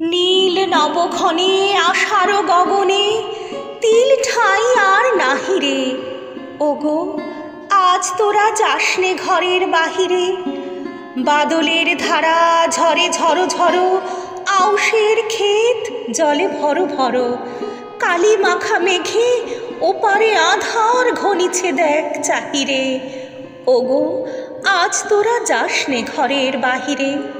নীল নবঘনে আষাঢ় গগনে, তিল ঠাই আর নাহিরে ওগো, আজ তোরা যাসনে ঘরের বাহিরে। বাদলের ধারা ঝরে ঝরো ঝরো, আউশের ক্ষেত জলে ভরো ভরো। কালি মাখা মেঘে ওপারে আধার ঘনিছে দেখ চাহিরে। ওগো, আজ তোরা যাসনে ঘরের বাহিরে।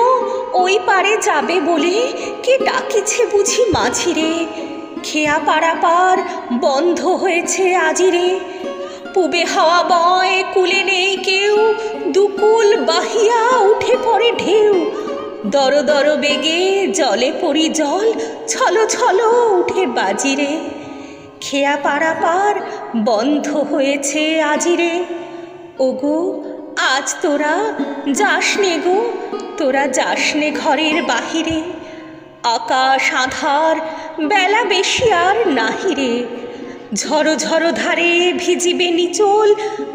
ওই পারে যাবে বলে কে ডাকিছে বুঝি মাঝিরে? খেয়া পাড়া পার বন্ধ হয়েছে আজিরে। পুবে হাওয়া বয়, কুলে নেই কেউ। দুকুল বাহিয়া উঠে পড়ে ঢেউ। দর দর বেগে জলে পড়ি জল, ছলো ছলো উঠে বাজিরে। খেয়া পাড়া পার বন্ধ হয়েছে আজিরে। ওগো আজ তোরা যাসনে গো, তোরা যাসনে ঘরের বাহিরে। আকাশ আধার, বেলা বেশি আর নাহিরে ঝড়ো ঝড়ো ধারে ভিজিবে নিচল,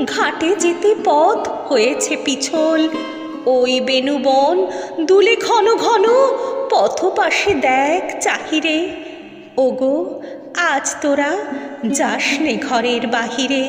ঘাটে যেতে পথ হয়েছে পিছল। ওই বেনুবন দুলে ঘন ঘন পথ পাশে দেখ চাহিরে। ওগো, আজ তোরা যাসনে ঘরের বাহিরে।